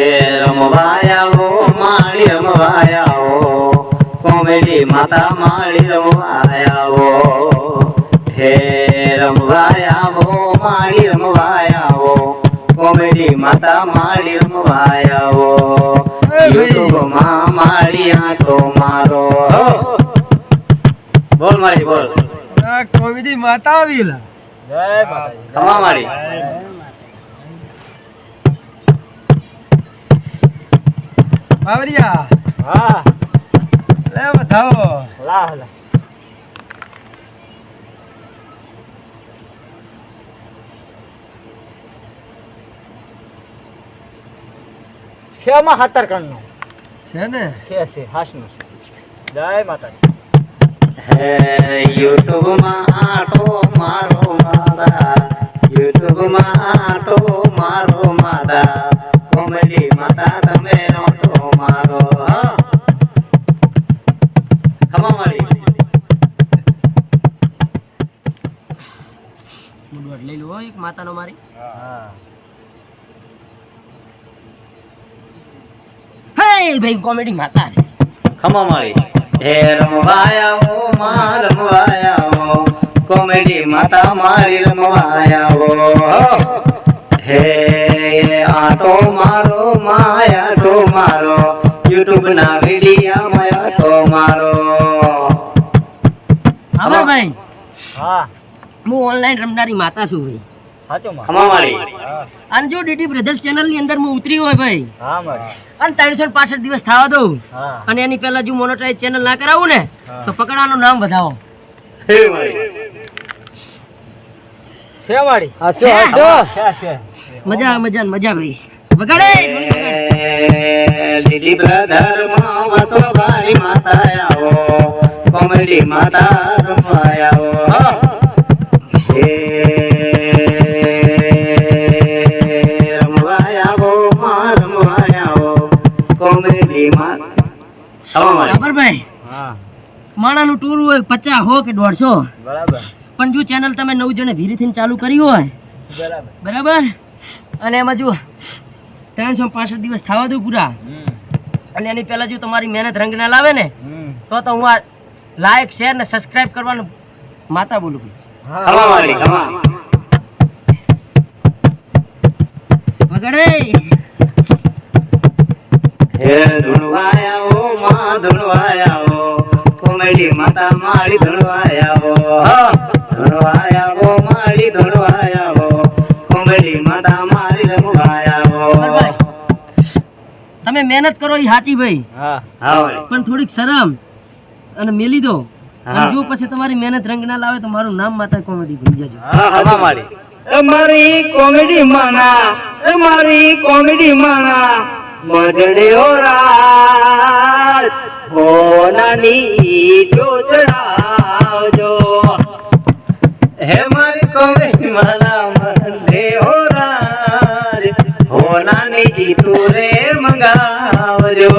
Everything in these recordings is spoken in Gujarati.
હે રમવાયાઓ માળી રમવાયાઓ કોમેડી માતા માળી રમવાયાઓ. હે રમવાયાઓ માળી રમવાયાઓ કોમેડી માતા માળી રમવાયાઓ. યુટ્યુબમાં માળી આંટો મારો. બોલ મારી બોલ. કોમેડી માતા આવીલા. ખમા મારી. બાવરિયા હા. લે બતાવો લા લાહ શેમાં હાતર કણનું છે ને? છે છે હાસનું છે. જય માતા હે યુટ્યુબમાં આટો મારો માતા યુટ્યુબમાં આટો મારો માતા તમે માતાનો મારી. હા હે ભાઈ કોમેડી માતા. ખમા મારી. હે રમવાયાઓ માં ઓ કોમેડી માતા મારી રમવાયાઓ. હે આટો મારો માયા તો મારો યુટ્યુબ ના વિડિયા માયા તો મારો. હવે ભાઈ હા. હું ઓનલાઈન રમનારી માતા છું ભાઈ. હા અને જો ડીડી બ્રધર્સ ચેનલની અંદર હું ઉતરી હોય ભાઈ. અને ત્રણસો પાસઠ દિવસ થવા દઉં. અને એની પહેલા જો મોનોટાઈઝ ચેનલ ના કરાવું ને તો પકડવાનું નામ વધાવો. હે મારી. છે મારી? હાસો હે. હાસો છે. છે મજા મજા ને મજા ભાઈ. વગાડે ઢોલી બ્રધરમાં વસો માતા આવો. કોમેડી માતા બરાબર ભાઈ હા. માણાનું ટૂર હોય પચાસ હો કે દોઢસો? બરાબર. પણ જો ચેનલ તમે નવ જણે ભીરીથી ચાલુ કરી હોય બરાબર. બરાબર? અને એમાં જો ત્રણસો પાસઠ દિવસ થવા દઉં પૂરા. અને એની પહેલા જો તમારી મહેનત રંગ ના લાવે ને તો તો હું આ લાઈક શેર ને સબસ્ક્રાઇબ કરવાનું માતા બોલું વગાડે. હે માં કોમેડી માતા માળી માળી કોમેડી માતા. તમે મહેનત કરો એ સાચી ભાઈ. પણ થોડીક શરમ અને મેલી દો. જો પછી તમારી મહેનત રંગ ના લાવે તો મારું નામ માતા કોમેડી ભૂલી જજો. અમારી કોમેડી માના અમારી કોમેડી માના મજડે રાત હોનાની ચોચડાવજો હે મારી કોમેડી મારા મજડે રાત હોનાની તુરે મંગાવજો.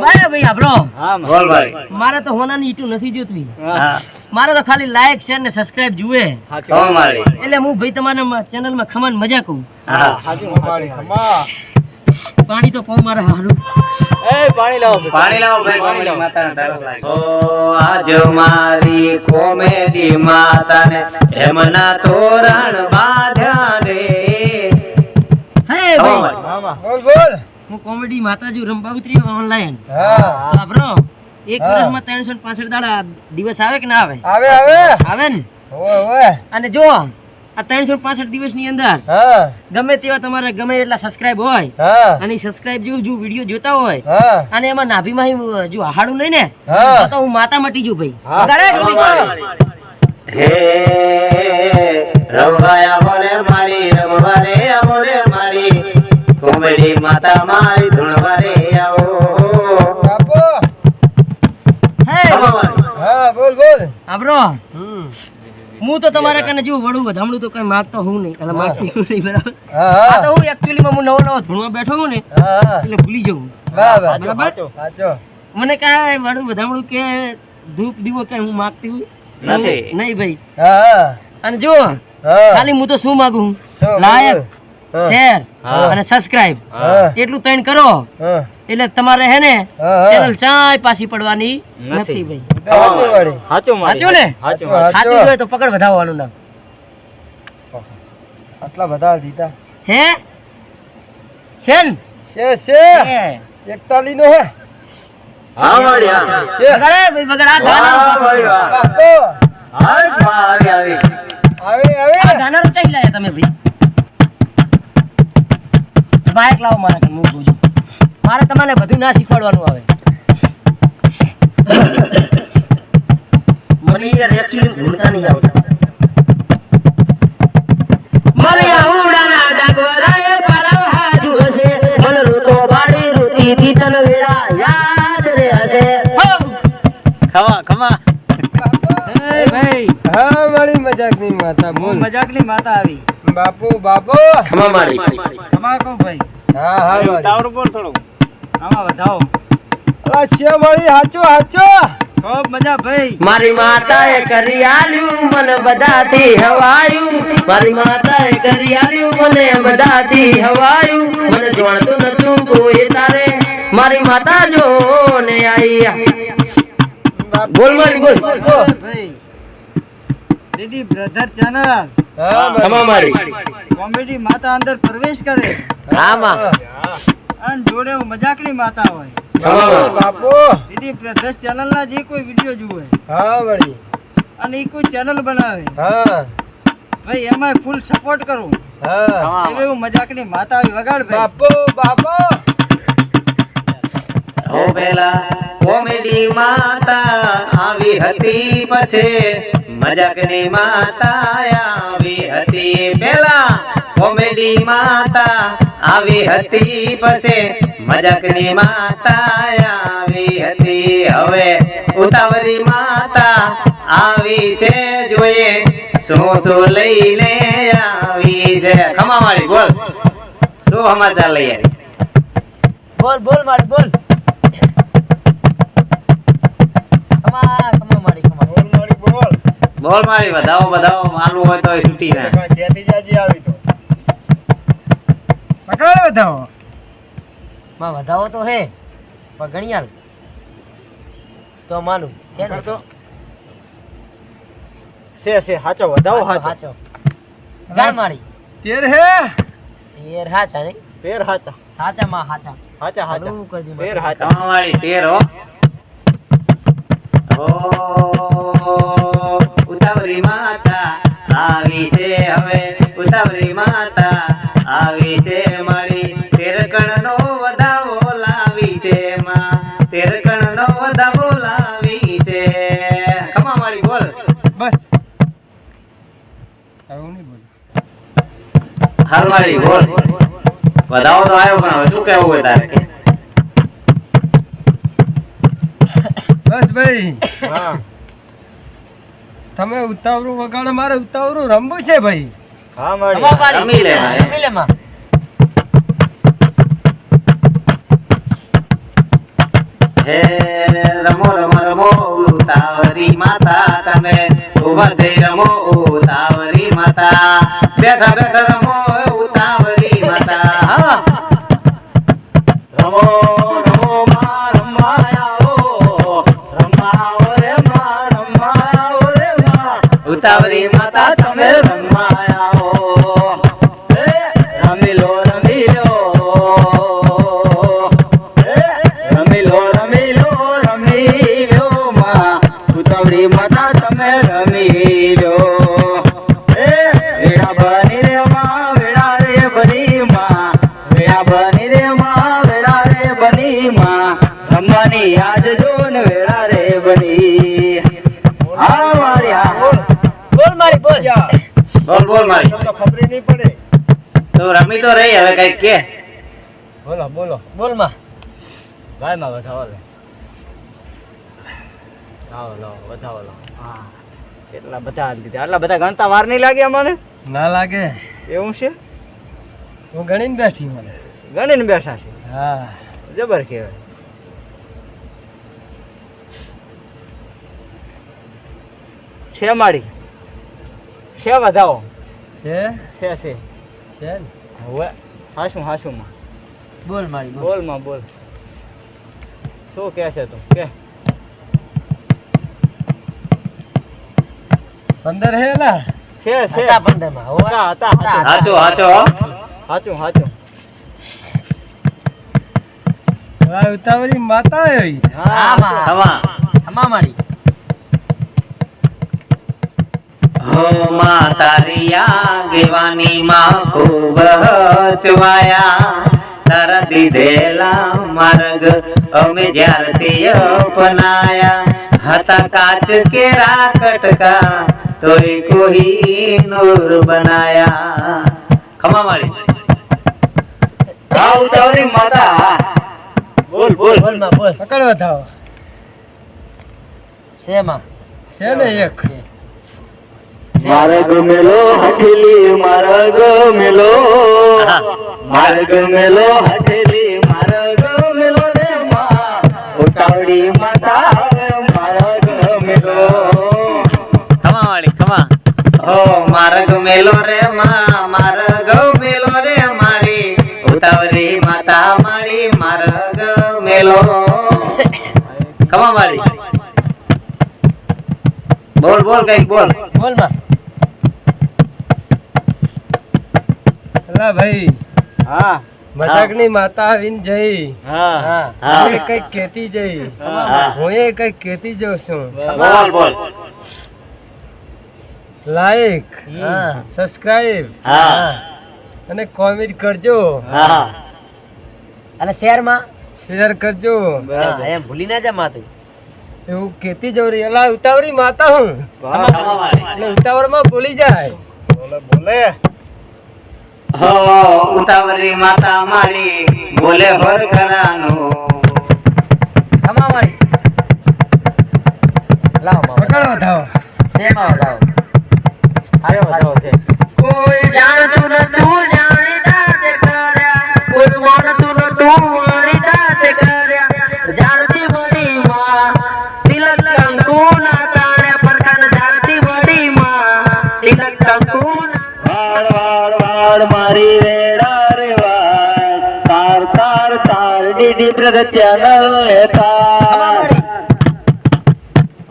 ભાઈ આપણો. બોલ ભાઈ. મારે તો હોનાની ઈટું નથી જોતવી હા. મારે તો ખાલી લાઈક શેર ને સબસ્ક્રાઇબ જુએ. એટલે હું ભાઈ તમારા ચેનલમાં ખમન મજા કહું હા. સાચું મારી ખમા પાણી તો પાઉં મારા હારું. એ પાણી લાવો પાણી લાવો ભાઈ પાણી લાવો. માતાને તારું લાગે. ઓ આજ મારી કોમેડી માતાને એમના તોરણ બાંધ્યા રે હે ભાઈ. બોલ બોલ. હું કોમેડી માતાજી રંભા ઉતરી ઓનલાઈન હા આપણો એક વર્ષમાં ત્રણસો ને પાસઠ દાડા દિવસ આવે કે ના આવે? આવે આવે. આવે ને? ઓય ઓય. અને જો આ ત્રણસો પાસઠ દિવસની અંદર ગમે તેવા તમારે ગમે એટલા સબસ્ક્રાઇબ હોય અને સબસ્ક્રાઇબ જો જો વીડિયો જોતા હોય અને એમાં નાભીમાં જો આહાડું નહીં ને તો તો હું માતા મટી જુ ભાઈ હા. રમવાયા મારી મારી. કોમેડી માતા મારી આવો. આપો હે. હા બોલ. બોલ આપણો હમ. હું તો તમારા કને જો વડું વધામણું તો કઈ માગતો હું નહીં. એટલે માગતી હું નહીં બરાબર? હા આ તો હું actually માં હું નવો નવો ધૂણવા બેઠો હું ને એટલે ભૂલી જવું બરાબર? સાચું. સાચું. સાચો મને કાંઈ વડું વધામણું કે ધૂપ દીવો કે હું માગતી હું? નથી. નહીં ભાઈ. હા હા. અને જો ખાલી હું તો શું માગું? લાયક. હા. શેર અને સબસ્ક્રાઇબ એટલું ત્રણ કરો. એટલે તમારે હે ને હા, હા. ચેનલ ચાય પાછી પડવાની નથી. ભાઈ. સાચું સાચું ને? સાચું જોઈએ તો પકડ વધાવવાનું નામ. આટલા બધા દીધા હે? શેન? છે છે. હે. એકતાલી નો હે હા હા. છે. વગાડે ભાઈ વગાડ આ. બાપો. હાય, વાહ, આવી, આવી. આવે. આ આવે ગાનારું ચાઈ લાયા તમે ભાઈ? બાઈક લાવો મારા કને, હું છું. મારે તમારે બધું ના શીખવાડવાનું આવે મને યાર actually ભૂલતા નહીં આવડતું. મને આઉડાના ડાકોરાએ પરવ હાજુ હશે. મને ઋતો વાળી ઋતીથી તન વેળા યાદ રે હશે. એ ભાઈ મારી મજાકની માતા બોલ. મજાકની માતા આવી. બાપુ બાપુ. ખમા મારી. ખમા કો ભાઈ. હા હા ટાવર બોલ થોડો. આમાં વધાવો. અલા મારી હાચો હાચો. ખૂબ મજા ભાઈ. મારી માતાએ કરી આલ્યું મને બધાથી હવાયું. મારી માતાએ કરી આલ્યું મને બધાથી હવાયું. મને જોણતું નતું કોઈ તારે. મારી માતા જો ને આઈ બોલ મારી બોલ. ભાઈ. દીદી બ્રધર ચેનલ હા મારી. કોમેડી માતા અંદર પ્રવેશ કરે. આમાં અને જોડે મજાકની માતા હોય. બાપુ. દીદી બ્રધર ચેનલ ના જે કોઈ વીડિયો જુએ. હા વળી. અને એ કોઈ ચેનલ બનાવે. હા. ભાઈ એમાં ફૂલ સપોર્ટ કરું. હા. એવી હું. મજાકની માતા આવી. વગાડ ભાઈ. બાપુ બાપુ. ઓ પેલા કોમેડી માતા આવી હતી પછી મજાકની માતા આવી હતી. પેલા કોમેડી માતા આવી હતી. પછી મજાકની માતા આવી હતી. હવે ઉતાવળી માતા આવી છે જોઈએ. શું શું લઈ લે આવી છે. ખમા મારી, બોલ. શું સમાચાર લઈ બોલ બોલ મારી, બોલ. ખમા ખમા મારી. બોલ મારી વધાવો વધાવો મારવું હોય તો છૂટી ના પકડો વધાવો માં વધાવો તો હે પણ ગણિયાલ. તો માનું હે તો છે છે હાચો વધાવો હાચો હાચો. ગાળ મારી. તેર હે? તેર હાચા નહીં પેર હાચા. હાચા માં હાચા. હાચા હાચા. મારે. હાચા. તમારી તેર હો. ઓ. ઉતાવળી માતા આવી છે હવે ઉતાવળી માતા. આવી છે મારી તેરકણ નો વધાવો લાવી છે માં. તેરકણ નો વધાવો લાવી છે. કમા મારી બોલ. બસ. આવું નહીં બોલ. હાલ મારી બોલ. વધાવો તો આવ્યો પણ હવે શું કેવું હોય તારે? બસ ભાઈ. હા. તમે ઉતાવળું વગાડો મારે ઉતાવળું રમવું છે ભાઈ. હા મારી. રમી લે રમી લે માં. હે રમો રમો રમો ઉતાવરી માતા તમે ઊભા થઈ રમો ઉતાવરી માતા. બેઠા બેઠા ઉતાવરી માતા તમે રમાયાઓ બોલ. બોલ બોલ મારી તો ખબર નહીં પડે. તો રમી તો રહી હવે કંઈક કે. બોલો બોલો. બોલમાં ગાયમાં વધાવો લે લાવો લાવો વધાવો લાવો. હા. કેટલા બધા દીધા. આટલા બધા ગણતા વાર નહીં લાગે અમને? ના લાગે. એવું છે? હું ગણીને બેઠી મને. ગણીને બેઠા છે? હા. જબર કહેવાય. છે મારી? છે વધાવો છે? છે છે. છે હવે હાશું હાશું માં બોલ મારી બોલ. બોલમાં બોલ. શું કહે છે તું? કે? પંદર હે ના છે છે. હતા પંદરમાં હતા હતા હાચો હાચો. હાચો હાચું. ઉતાવળી માતા આવી હા માં ખમા હમા મારી. માં તારી આગેવાની માં ખૂબ ચવાયા તારા દીધેલા માર્ગ અમે જ્યારથી અપનાયા હતા કાચ કેરા કટકા તોય કોઈ નૂર બનાયા ખમા મારી આવ તારી માતા બોલ બોલ બોલ. માં બોલ પકડ વધાવો. છે માં છે ને એક મારે મેલો હથેલી મારા મેલો. માર્ગ મેલો હથેલી માર્ગ મેલો રે માં. ઉતાવળી માતા માર્ગ મેલો. ખમા વાળી ખમા ઓ માર્ગ મેલો રે માં માર્ગ મેલો રે મારી. ઉતાવળી માતા મારી માર્ગ મેલો. ખમા વાળી બોલ બોલ કંઈક બોલ. બોલમાં. અલા ભાઈ હા. મજાકની માતા આવીને જઈ. હા. હા. કઈ કેતી જઈ. હા. હું. એ કઈ કેતી જઉં છું. બોલ બોલ. લાઈક હા. સબસ્ક્રાઇબ હા. અને કોમેન્ટ કરજો. હા. અને શહેરમાં શેર કરજો. હા, એમ ભૂલી ના જા માતું. એવું કેતી જવું રહી. અલા ઉતાવળી માતા હું. ઉતાવળમાં એટલે ઉતાવળમાં ભૂલી જાય. બોલે બોલે. હો ઉતાવળી માતા માળી બોલે ભર કરાનું ખમા મારી. લાવો માં પકડ વધાવો. શેમાં લાવો આયો વધારો છે. કોઈ જાણતું નતું ડીડી પ્રગત્યા નવે તાર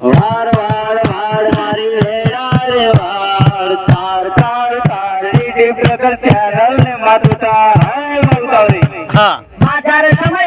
વાળ વાળ વાળ મારી વેળા રે વાળ તાર તાર તાર ડીડી પ્રગત્યા નવે માતું તાર હાય હા. માં સમય